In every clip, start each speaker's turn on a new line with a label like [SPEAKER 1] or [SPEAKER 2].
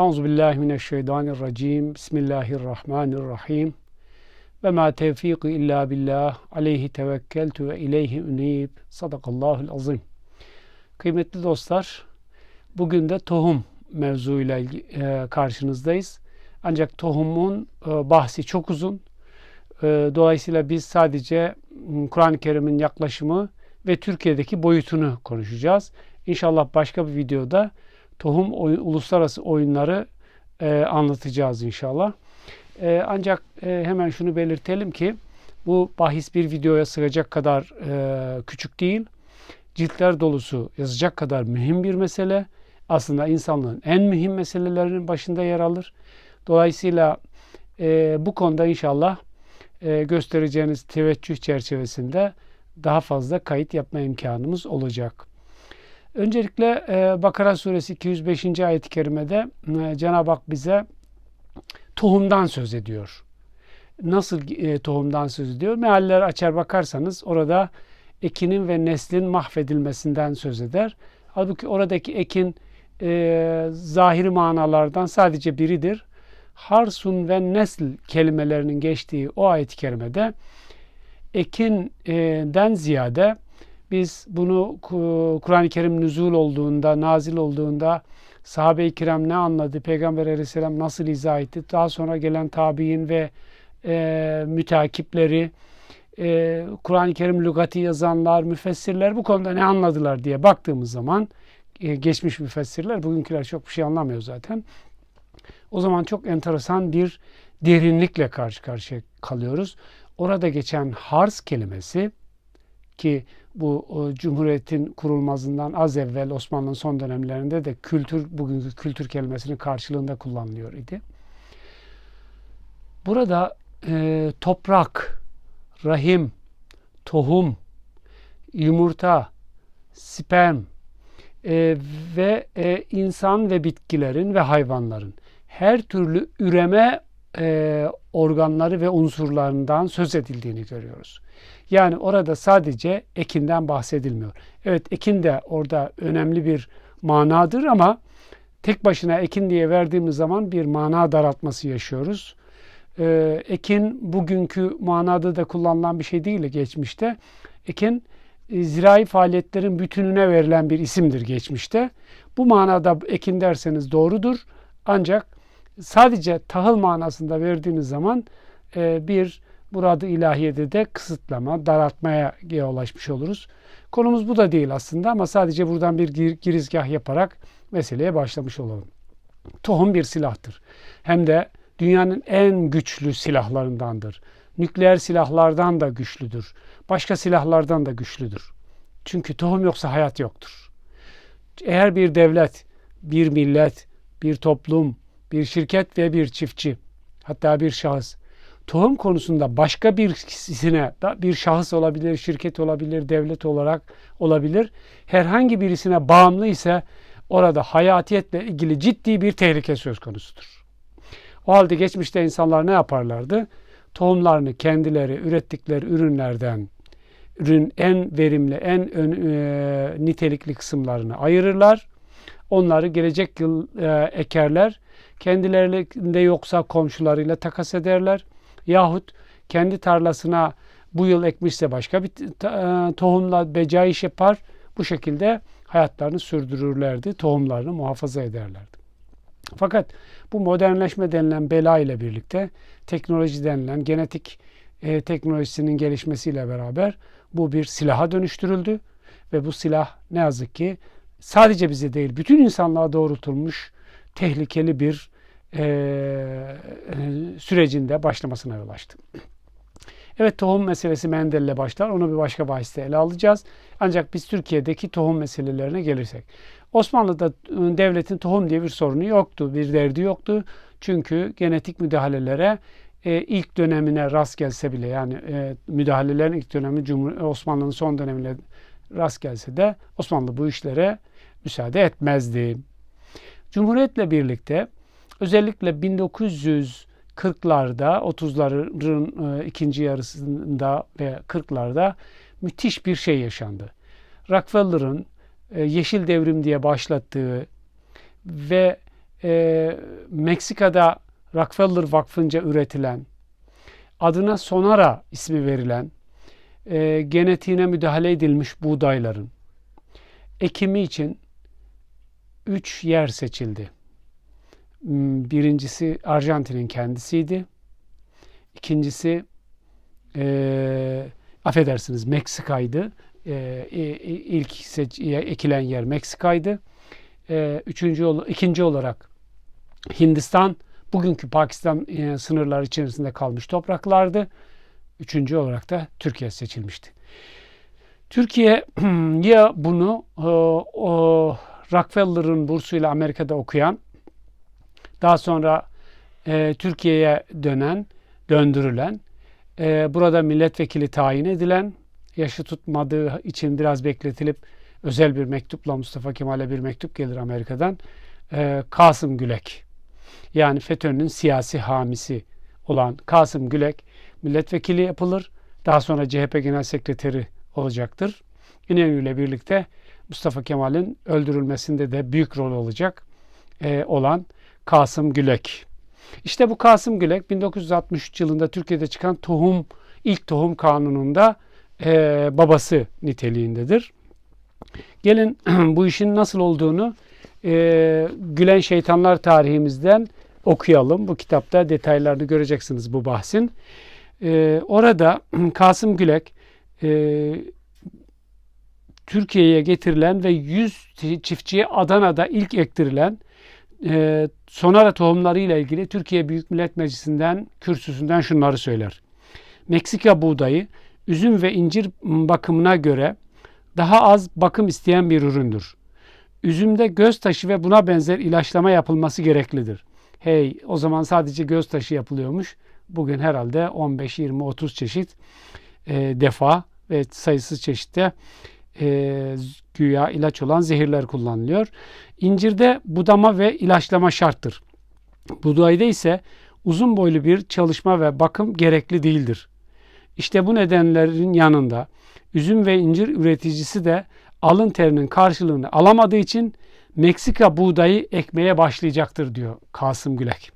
[SPEAKER 1] Euzu billahi mineşşeytanirracim. Bismillahirrahmanirrahim. Ve ma tevfik illa billah. Aleyhi tevekkeltu ve ileyhi unib. Sadakallahul azim. Kıymetli dostlar, bugün de tohum mevzuyla e, karşınızdayız. Ancak tohumun e, bahsi çok uzun. E, dolayısıyla biz sadece Kur'an-ı Kerim'in yaklaşımı ve Türkiye'deki boyutunu konuşacağız. İnşallah başka bir videoda tohum oyun, uluslararası oyunları e, anlatacağız inşallah. E, ancak e, hemen şunu belirtelim ki bu bahis bir videoya sığacak kadar e, küçük değil. Ciltler dolusu yazacak kadar mühim bir mesele. Aslında insanlığın en mühim meselelerinin başında yer alır. Dolayısıyla e, bu konuda inşallah e, göstereceğiniz teveccüh çerçevesinde daha fazla kayıt yapma imkanımız olacak. Öncelikle e, Bakara suresi 205. ayet-i kerimede e, Cenab-ı Hak bize tohumdan söz ediyor. Nasıl e, tohumdan söz ediyor? Mealler açar bakarsanız orada ekinin ve neslin mahvedilmesinden söz eder. Halbuki oradaki ekin e, zahiri manalardan sadece biridir. Harsun ve nesl kelimelerinin geçtiği o ayet-i kerimede ekinden ziyade biz bunu Kur'an-ı Kerim nüzul olduğunda, nazil olduğunda sahabe-i kiram ne anladı, Peygamber aleyhisselam nasıl izah etti, daha sonra gelen tabi'in ve e, mütakipleri, e, Kur'an-ı Kerim lügati yazanlar, müfessirler bu konuda ne anladılar diye baktığımız zaman e, geçmiş müfessirler, bugünküler çok bir şey anlamıyor zaten. O zaman çok enteresan bir derinlikle karşı karşıya kalıyoruz. Orada geçen harz kelimesi ki bu o, Cumhuriyet'in kurulmasından az evvel Osmanlı'nın son dönemlerinde de kültür bugünkü kültür kelimesinin karşılığında kullanılıyor idi. Burada e, toprak, rahim, tohum, yumurta, sperm e, ve e, insan ve bitkilerin ve hayvanların her türlü üreme e, organları ve unsurlarından söz edildiğini görüyoruz. Yani orada sadece ekinden bahsedilmiyor. Evet ekin de orada önemli bir manadır ama tek başına ekin diye verdiğimiz zaman bir mana daraltması yaşıyoruz. Ee, ekin bugünkü manada da kullanılan bir şey değil geçmişte. Ekin e, zirai faaliyetlerin bütününe verilen bir isimdir geçmişte. Bu manada ekin derseniz doğrudur. Ancak sadece tahıl manasında verdiğiniz zaman e, bir Burada ilahiyede de kısıtlama, daraltmaya ulaşmış oluruz. Konumuz bu da değil aslında ama sadece buradan bir gir girizgah yaparak meseleye başlamış olalım. Tohum bir silahtır. Hem de dünyanın en güçlü silahlarındandır. Nükleer silahlardan da güçlüdür. Başka silahlardan da güçlüdür. Çünkü tohum yoksa hayat yoktur. Eğer bir devlet, bir millet, bir toplum, bir şirket ve bir çiftçi, hatta bir şahıs tohum konusunda başka birisine, bir şahıs olabilir, şirket olabilir, devlet olarak olabilir, herhangi birisine bağımlı ise orada hayatiyetle ilgili ciddi bir tehlike söz konusudur. O halde geçmişte insanlar ne yaparlardı? Tohumlarını kendileri ürettikleri ürünlerden ürün en verimli, en ön, e, nitelikli kısımlarını ayırırlar. Onları gelecek yıl e, ekerler. Kendilerinde yoksa komşularıyla takas ederler. Yahut kendi tarlasına bu yıl ekmişse başka bir e, tohumla becaiş yapar. Bu şekilde hayatlarını sürdürürlerdi. Tohumlarını muhafaza ederlerdi. Fakat bu modernleşme denilen bela ile birlikte teknoloji denilen genetik e, teknolojisinin gelişmesiyle beraber bu bir silaha dönüştürüldü ve bu silah ne yazık ki sadece bize değil bütün insanlığa doğrultulmuş tehlikeli bir e, sürecinde başlamasına yol açtı. Evet tohum meselesi Mendel'le başlar. Onu bir başka bahiste ele alacağız. Ancak biz Türkiye'deki tohum meselelerine gelirsek. Osmanlı'da devletin tohum diye bir sorunu yoktu. Bir derdi yoktu. Çünkü genetik müdahalelere e, ilk dönemine rast gelse bile yani e, müdahalelerin ilk dönemi Cumhur Osmanlı'nın son dönemine rast gelse de Osmanlı bu işlere müsaade etmezdi. Cumhuriyetle birlikte Özellikle 1940'larda, 30'ların e, ikinci yarısında ve 40'larda müthiş bir şey yaşandı. Rockefeller'ın e, Yeşil Devrim diye başlattığı ve e, Meksika'da Rockefeller Vakfı'nca üretilen, adına Sonara ismi verilen, e, genetiğine müdahale edilmiş buğdayların ekimi için üç yer seçildi. Hmm, Birincisi Arjantin'in kendisiydi. İkincisi e, affedersiniz Meksika'ydı. E, ilk seç, ekilen yer Meksika'ydı. E, üçüncü, ikinci olarak Hindistan, bugünkü Pakistan e, sınırları içerisinde kalmış topraklardı. Üçüncü olarak da Türkiye seçilmişti. Türkiye ya bunu o, o Rockefeller'ın bursuyla Amerika'da okuyan, daha sonra e, Türkiye'ye dönen, döndürülen, e, burada milletvekili tayin edilen, yaşı tutmadığı için biraz bekletilip özel bir mektupla Mustafa Kemal'e bir mektup gelir Amerika'dan. E, Kasım Gülek, yani FETÖ'nün siyasi hamisi olan Kasım Gülek milletvekili yapılır. Daha sonra CHP Genel Sekreteri olacaktır. İnönü ile birlikte Mustafa Kemal'in öldürülmesinde de büyük rol olacak e, olan Kasım Gülek. İşte bu Kasım Gülek 1963 yılında Türkiye'de çıkan tohum ilk tohum kanununda e, babası niteliğindedir. Gelin bu işin nasıl olduğunu e, Gülen Şeytanlar tarihimizden okuyalım. Bu kitapta detaylarını göreceksiniz bu bahsin. E, orada Kasım Gülek e, Türkiye'ye getirilen ve 100 çiftçiye Adana'da ilk ektirilen e, sonara tohumları ilgili Türkiye Büyük Millet Meclisi'nden kürsüsünden şunları söyler. Meksika buğdayı üzüm ve incir bakımına göre daha az bakım isteyen bir üründür. Üzümde göz taşı ve buna benzer ilaçlama yapılması gereklidir. Hey o zaman sadece göz taşı yapılıyormuş. Bugün herhalde 15, 20, 30 çeşit e, defa ve sayısız çeşitte e, güya ilaç olan zehirler kullanılıyor. İncirde budama ve ilaçlama şarttır. Buğdayda ise uzun boylu bir çalışma ve bakım gerekli değildir. İşte bu nedenlerin yanında üzüm ve incir üreticisi de alın terinin karşılığını alamadığı için Meksika buğdayı ekmeye başlayacaktır diyor Kasım Gülek.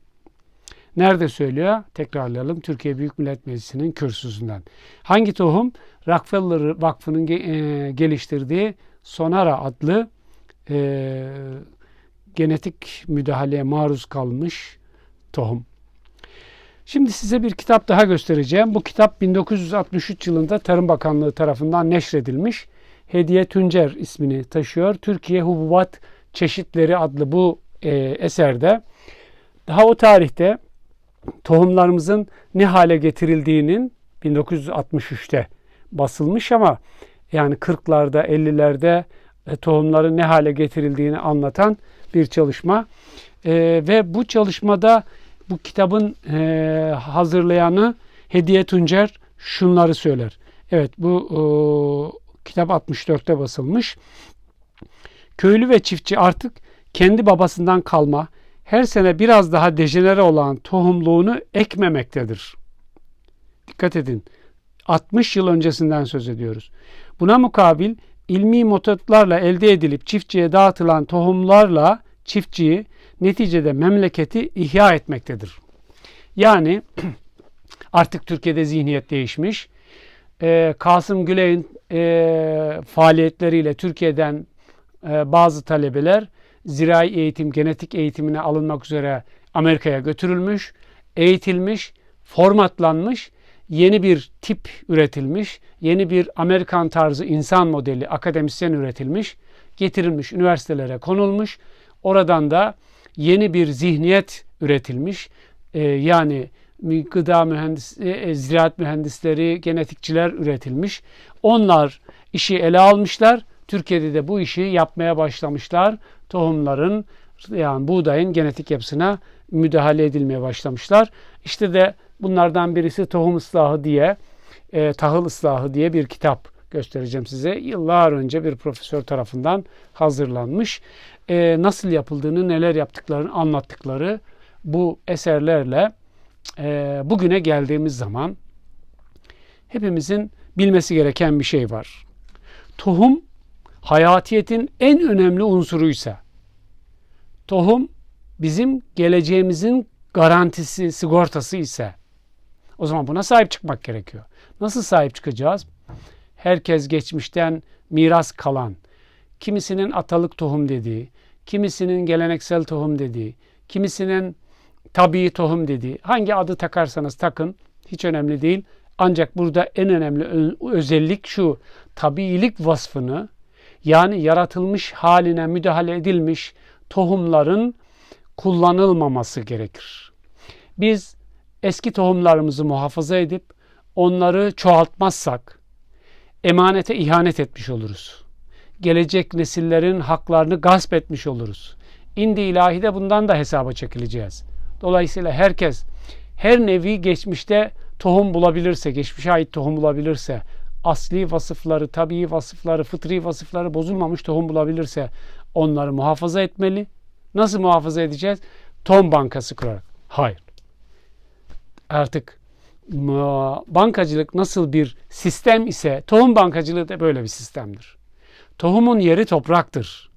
[SPEAKER 1] Nerede söylüyor? Tekrarlayalım. Türkiye Büyük Millet Meclisi'nin kürsüsünden. Hangi tohum? Rockefeller Vakfı'nın e, geliştirdiği Sonara adlı e, genetik müdahaleye maruz kalmış tohum. Şimdi size bir kitap daha göstereceğim. Bu kitap 1963 yılında Tarım Bakanlığı tarafından neşredilmiş. Hediye Tüncer ismini taşıyor. Türkiye Hububat Çeşitleri adlı bu e, eserde daha o tarihte tohumlarımızın ne hale getirildiğinin 1963'te basılmış ama yani 40'larda 50'lerde e, tohumların ne hale getirildiğini anlatan bir çalışma. E, ve bu çalışmada bu kitabın e, hazırlayanı Hediye Tuncer şunları söyler. Evet bu kitap 64'te basılmış. Köylü ve çiftçi artık kendi babasından kalma her sene biraz daha dejenere olan tohumluğunu ekmemektedir. Dikkat edin. 60 yıl öncesinden söz ediyoruz. Buna mukabil ilmi metotlarla elde edilip çiftçiye dağıtılan tohumlarla çiftçiyi neticede memleketi ihya etmektedir. Yani artık Türkiye'de zihniyet değişmiş. Ee, Kasım Güley'in e, faaliyetleriyle Türkiye'den e, bazı talebeler zirai eğitim, genetik eğitimine alınmak üzere Amerika'ya götürülmüş, eğitilmiş, formatlanmış, yeni bir tip üretilmiş, yeni bir Amerikan tarzı insan modeli, akademisyen üretilmiş, getirilmiş, üniversitelere konulmuş. Oradan da yeni bir zihniyet üretilmiş. Ee, yani gıda mühendis, e, ziraat mühendisleri, genetikçiler üretilmiş. Onlar işi ele almışlar. Türkiye'de de bu işi yapmaya başlamışlar tohumların yani buğdayın genetik yapısına müdahale edilmeye başlamışlar. İşte de bunlardan birisi tohum ıslahı diye, e, tahıl ıslahı diye bir kitap göstereceğim size. Yıllar önce bir profesör tarafından hazırlanmış. E, nasıl yapıldığını, neler yaptıklarını anlattıkları bu eserlerle e, bugüne geldiğimiz zaman hepimizin bilmesi gereken bir şey var. Tohum hayatiyetin en önemli unsuruysa, tohum bizim geleceğimizin garantisi, sigortası ise o zaman buna sahip çıkmak gerekiyor. Nasıl sahip çıkacağız? Herkes geçmişten miras kalan, kimisinin atalık tohum dediği, kimisinin geleneksel tohum dediği, kimisinin tabii tohum dediği, hangi adı takarsanız takın hiç önemli değil. Ancak burada en önemli özellik şu, tabiilik vasfını yani yaratılmış haline müdahale edilmiş tohumların kullanılmaması gerekir. Biz eski tohumlarımızı muhafaza edip onları çoğaltmazsak emanete ihanet etmiş oluruz. Gelecek nesillerin haklarını gasp etmiş oluruz. İndi ilahi de bundan da hesaba çekileceğiz. Dolayısıyla herkes her nevi geçmişte tohum bulabilirse, geçmişe ait tohum bulabilirse, asli vasıfları, tabii vasıfları, fıtri vasıfları bozulmamış tohum bulabilirse onları muhafaza etmeli. Nasıl muhafaza edeceğiz? Tohum bankası kurarak. Hayır. Artık bankacılık nasıl bir sistem ise tohum bankacılığı da böyle bir sistemdir. Tohumun yeri topraktır.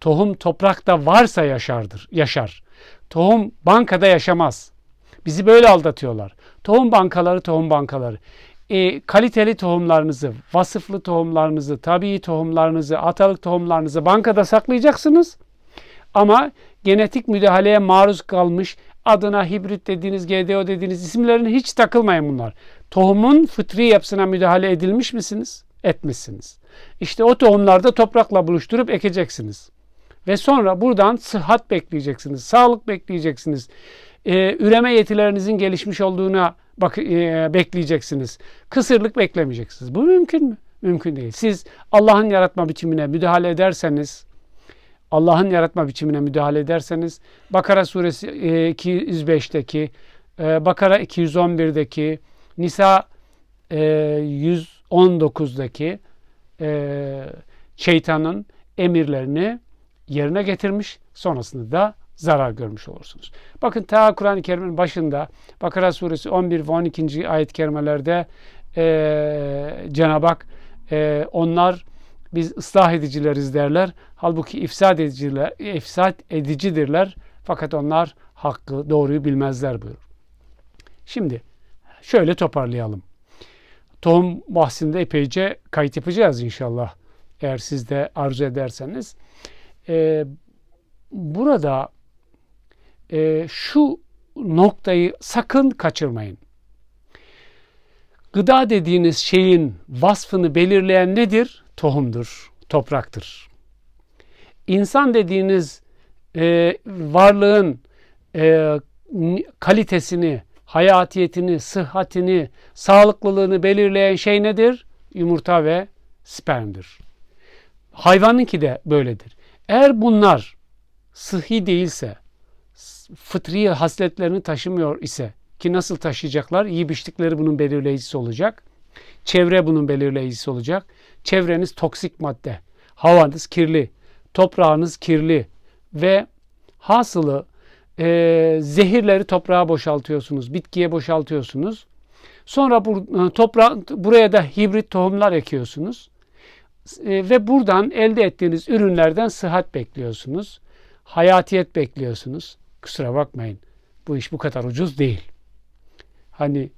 [SPEAKER 1] Tohum toprakta varsa yaşardır, yaşar. Tohum bankada yaşamaz. Bizi böyle aldatıyorlar. Tohum bankaları, tohum bankaları. E, kaliteli tohumlarınızı, vasıflı tohumlarınızı, tabii tohumlarınızı, atalık tohumlarınızı bankada saklayacaksınız. Ama genetik müdahaleye maruz kalmış adına hibrit dediğiniz, GDO dediğiniz isimlerin hiç takılmayın bunlar. Tohumun fıtri yapısına müdahale edilmiş misiniz? Etmişsiniz. İşte o tohumlarda toprakla buluşturup ekeceksiniz. Ve sonra buradan sıhhat bekleyeceksiniz, sağlık bekleyeceksiniz. Ee, üreme yetilerinizin gelişmiş olduğuna bak, e, bekleyeceksiniz. Kısırlık beklemeyeceksiniz. Bu mümkün mü? Mümkün değil. Siz Allah'ın yaratma biçimine müdahale ederseniz, Allah'ın yaratma biçimine müdahale ederseniz Bakara suresi 205'teki, e, Bakara 211'deki, Nisa 119'daki e, şeytanın emirlerini yerine getirmiş, sonrasında da zarar görmüş olursunuz. Bakın ta Kur'an-ı Kerim'in başında Bakara suresi 11 ve 12. ayet-i kerimelerde e, Cenab-ı Hak e, onlar biz ıslah edicileriz derler. Halbuki ifsad ediciler, ifsad edicidirler. Fakat onlar hakkı, doğruyu bilmezler buyurur. Şimdi şöyle toparlayalım. Tohum bahsinde epeyce kayıt yapacağız inşallah. Eğer siz de arzu ederseniz. Ee, burada e, şu noktayı sakın kaçırmayın. Gıda dediğiniz şeyin vasfını belirleyen nedir? Tohumdur, topraktır. İnsan dediğiniz e, varlığın e, kalitesini, hayatiyetini, sıhhatini, sağlıklılığını belirleyen şey nedir? Yumurta ve spermdir. Hayvanınki de böyledir. Eğer bunlar sıhhi değilse, fıtri hasletlerini taşımıyor ise ki nasıl taşıyacaklar? Yiyip içtikleri bunun belirleyicisi olacak. Çevre bunun belirleyicisi olacak. Çevreniz toksik madde. Havanız kirli. Toprağınız kirli. Ve hasılı e, zehirleri toprağa boşaltıyorsunuz. Bitkiye boşaltıyorsunuz. Sonra bu, e, topra buraya da hibrit tohumlar ekiyorsunuz. E, ve buradan elde ettiğiniz ürünlerden sıhhat bekliyorsunuz. Hayatiyet bekliyorsunuz. Kusura bakmayın. Bu iş bu kadar ucuz değil. Hani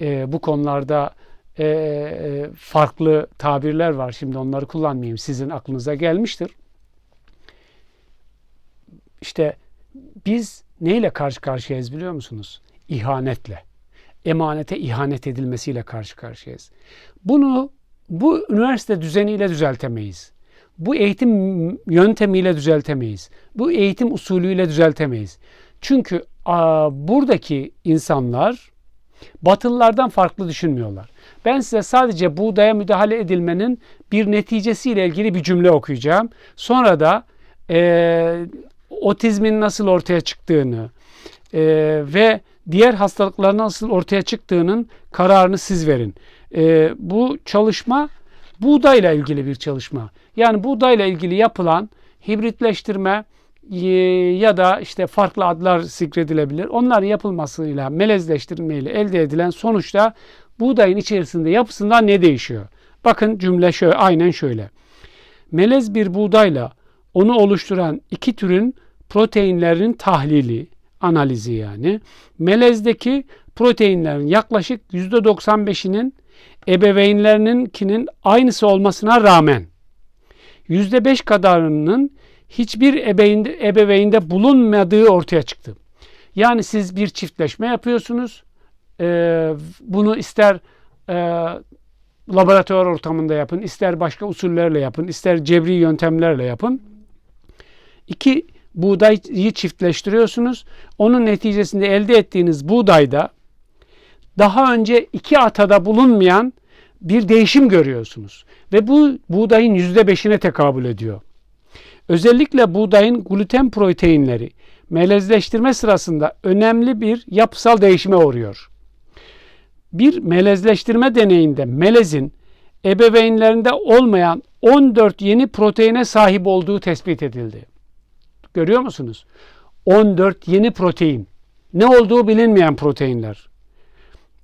[SPEAKER 1] e, bu konularda e, e, farklı tabirler var. Şimdi onları kullanmayayım. Sizin aklınıza gelmiştir. İşte biz neyle karşı karşıyayız biliyor musunuz? İhanetle. Emanete ihanet edilmesiyle karşı karşıyayız. Bunu bu üniversite düzeniyle düzeltemeyiz. Bu eğitim yöntemiyle düzeltemeyiz. Bu eğitim usulüyle düzeltemeyiz. Çünkü a, buradaki insanlar Batılılardan farklı düşünmüyorlar. Ben size sadece buğdaya müdahale edilmenin bir neticesiyle ilgili bir cümle okuyacağım. Sonra da e, otizmin nasıl ortaya çıktığını e, ve diğer hastalıkların nasıl ortaya çıktığının kararını siz verin. E, bu çalışma buğdayla ilgili bir çalışma. Yani buğdayla ilgili yapılan hibritleştirme ya da işte farklı adlar zikredilebilir. Onların yapılmasıyla, melezleştirmeyle elde edilen sonuçta buğdayın içerisinde yapısından ne değişiyor? Bakın cümle şöyle, aynen şöyle. Melez bir buğdayla onu oluşturan iki türün proteinlerin tahlili, analizi yani. Melezdeki proteinlerin yaklaşık %95'inin ebeveynlerinkinin aynısı olmasına rağmen %5 kadarının hiçbir ebeveynde, ebeveynde bulunmadığı ortaya çıktı. Yani siz bir çiftleşme yapıyorsunuz. Ee, bunu ister e, laboratuvar ortamında yapın, ister başka usullerle yapın, ister cebri yöntemlerle yapın. İki buğdayı çiftleştiriyorsunuz. Onun neticesinde elde ettiğiniz buğdayda daha önce iki atada bulunmayan bir değişim görüyorsunuz. Ve bu buğdayın yüzde beşine tekabül ediyor. Özellikle buğdayın gluten proteinleri melezleştirme sırasında önemli bir yapısal değişime uğruyor. Bir melezleştirme deneyinde melezin ebeveynlerinde olmayan 14 yeni proteine sahip olduğu tespit edildi. Görüyor musunuz? 14 yeni protein. Ne olduğu bilinmeyen proteinler.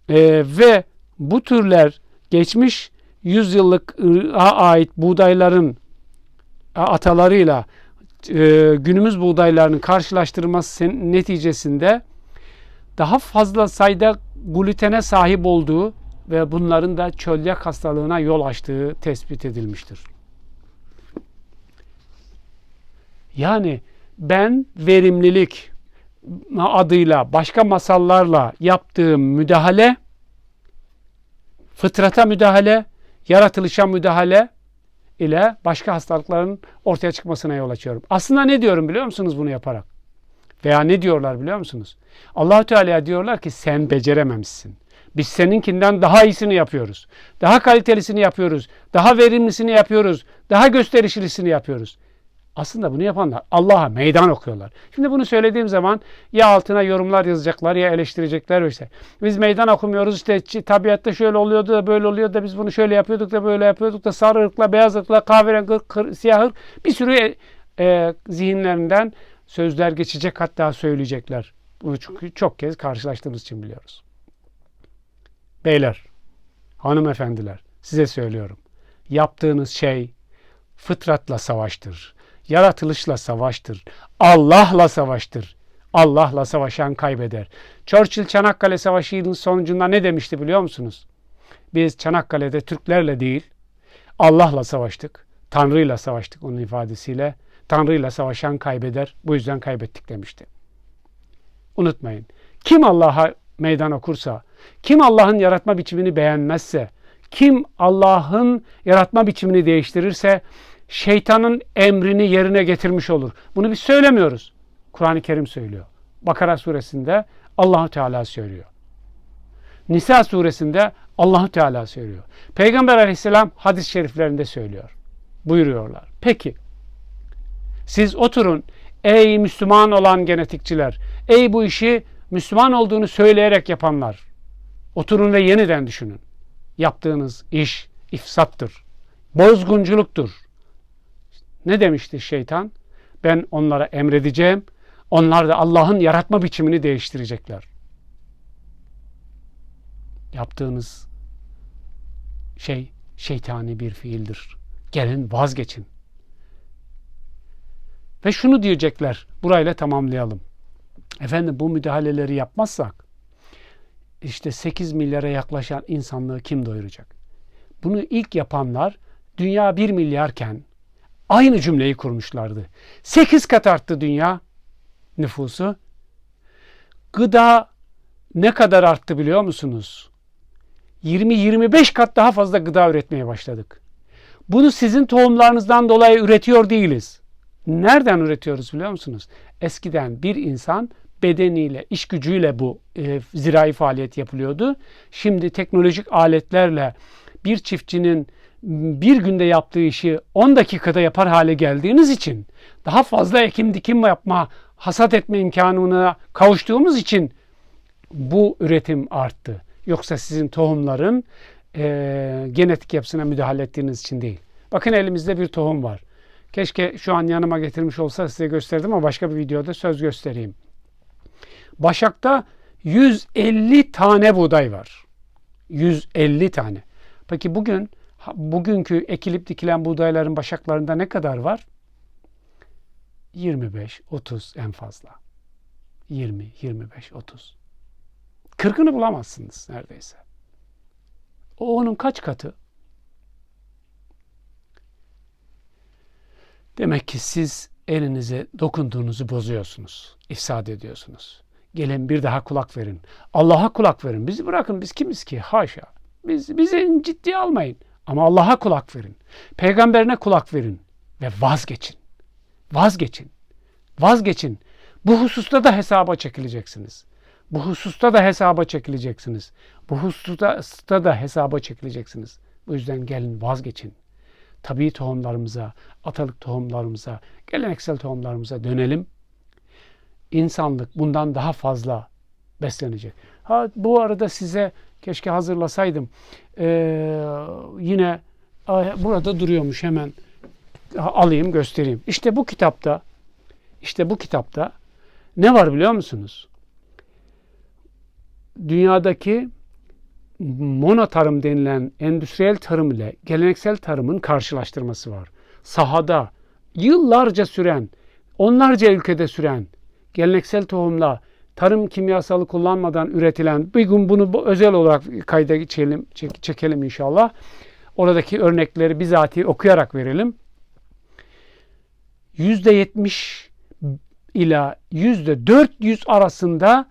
[SPEAKER 1] Ee, ve bu türler geçmiş yüzyıllık ait buğdayların atalarıyla e, günümüz buğdaylarının karşılaştırılması neticesinde daha fazla sayıda glutene sahip olduğu ve bunların da çölyak hastalığına yol açtığı tespit edilmiştir. Yani ben verimlilik adıyla başka masallarla yaptığım müdahale fıtrata müdahale, yaratılışa müdahale ile başka hastalıkların ortaya çıkmasına yol açıyorum. Aslında ne diyorum biliyor musunuz bunu yaparak? Veya ne diyorlar biliyor musunuz? Allahu Teala diyorlar ki sen becerememişsin. Biz seninkinden daha iyisini yapıyoruz. Daha kalitelisini yapıyoruz. Daha verimlisini yapıyoruz. Daha gösterişlisini yapıyoruz. Aslında bunu yapanlar Allah'a meydan okuyorlar. Şimdi bunu söylediğim zaman ya altına yorumlar yazacaklar ya eleştirecekler işte. Biz meydan okumuyoruz işte tabiatta şöyle oluyordu da böyle oluyordu da biz bunu şöyle yapıyorduk da böyle yapıyorduk da sarı ırkla beyaz ırkla kahverengi ırk, siyah ırk bir sürü e, e, zihinlerinden sözler geçecek hatta söyleyecekler. Bunu çünkü çok kez karşılaştığımız için biliyoruz. Beyler, hanımefendiler size söylüyorum. Yaptığınız şey fıtratla savaştır yaratılışla savaştır. Allah'la savaştır. Allah'la savaşan kaybeder. Churchill Çanakkale Savaşı'nın sonucunda ne demişti biliyor musunuz? Biz Çanakkale'de Türklerle değil, Allah'la savaştık. Tanrı'yla savaştık onun ifadesiyle. Tanrı'yla savaşan kaybeder. Bu yüzden kaybettik demişti. Unutmayın. Kim Allah'a meydan okursa, kim Allah'ın yaratma biçimini beğenmezse, kim Allah'ın yaratma biçimini değiştirirse şeytanın emrini yerine getirmiş olur. Bunu biz söylemiyoruz. Kur'an-ı Kerim söylüyor. Bakara suresinde Allahu Teala söylüyor. Nisa suresinde Allahu Teala söylüyor. Peygamber Aleyhisselam hadis-i şeriflerinde söylüyor. Buyuruyorlar. Peki siz oturun ey Müslüman olan genetikçiler, ey bu işi Müslüman olduğunu söyleyerek yapanlar. Oturun ve yeniden düşünün. Yaptığınız iş ifsattır. Bozgunculuktur. Ne demişti şeytan? Ben onlara emredeceğim. Onlar da Allah'ın yaratma biçimini değiştirecekler. Yaptığınız şey şeytani bir fiildir. Gelin vazgeçin. Ve şunu diyecekler. Burayla tamamlayalım. Efendim bu müdahaleleri yapmazsak işte 8 milyara yaklaşan insanlığı kim doyuracak? Bunu ilk yapanlar dünya 1 milyarken Aynı cümleyi kurmuşlardı. 8 kat arttı dünya nüfusu. Gıda ne kadar arttı biliyor musunuz? 20-25 kat daha fazla gıda üretmeye başladık. Bunu sizin tohumlarınızdan dolayı üretiyor değiliz. Nereden üretiyoruz biliyor musunuz? Eskiden bir insan bedeniyle, iş gücüyle bu e, zirai faaliyet yapılıyordu. Şimdi teknolojik aletlerle bir çiftçinin bir günde yaptığı işi 10 dakikada yapar hale geldiğiniz için daha fazla ekim dikim yapma, hasat etme imkanına kavuştuğumuz için bu üretim arttı. Yoksa sizin tohumların e, genetik yapısına müdahale ettiğiniz için değil. Bakın elimizde bir tohum var. Keşke şu an yanıma getirmiş olsa size gösterdim ama başka bir videoda söz göstereyim. Başak'ta 150 tane buğday var. 150 tane. Peki bugün bugünkü ekilip dikilen buğdayların başaklarında ne kadar var? 25, 30 en fazla. 20, 25, 30. 40'ını bulamazsınız neredeyse. O onun kaç katı? Demek ki siz elinize dokunduğunuzu bozuyorsunuz. ifsad ediyorsunuz. Gelin bir daha kulak verin. Allah'a kulak verin. Bizi bırakın biz kimiz ki? Haşa. Biz, bizi ciddiye almayın. Ama Allah'a kulak verin. Peygamberine kulak verin. Ve vazgeçin. Vazgeçin. Vazgeçin. Bu hususta da hesaba çekileceksiniz. Bu hususta da hesaba çekileceksiniz. Bu hususta da hesaba çekileceksiniz. Bu yüzden gelin vazgeçin. Tabii tohumlarımıza, atalık tohumlarımıza, geleneksel tohumlarımıza dönelim. İnsanlık bundan daha fazla beslenecek. Ha, bu arada size keşke hazırlasaydım. Ee, yine burada duruyormuş hemen alayım göstereyim. İşte bu kitapta işte bu kitapta ne var biliyor musunuz? Dünyadaki monotarım denilen endüstriyel tarım ile geleneksel tarımın karşılaştırması var. Sahada yıllarca süren, onlarca ülkede süren geleneksel tohumla tarım kimyasalı kullanmadan üretilen bir gün bunu bu- özel olarak kayda geçelim, çek- çekelim inşallah. Oradaki örnekleri bizatihi okuyarak verelim. %70 ila %400 arasında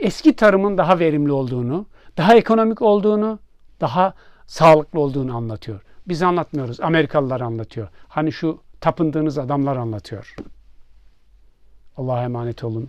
[SPEAKER 1] eski tarımın daha verimli olduğunu, daha ekonomik olduğunu, daha sağlıklı olduğunu anlatıyor. Biz anlatmıyoruz. Amerikalılar anlatıyor. Hani şu tapındığınız adamlar anlatıyor. Allah'a emanet olun.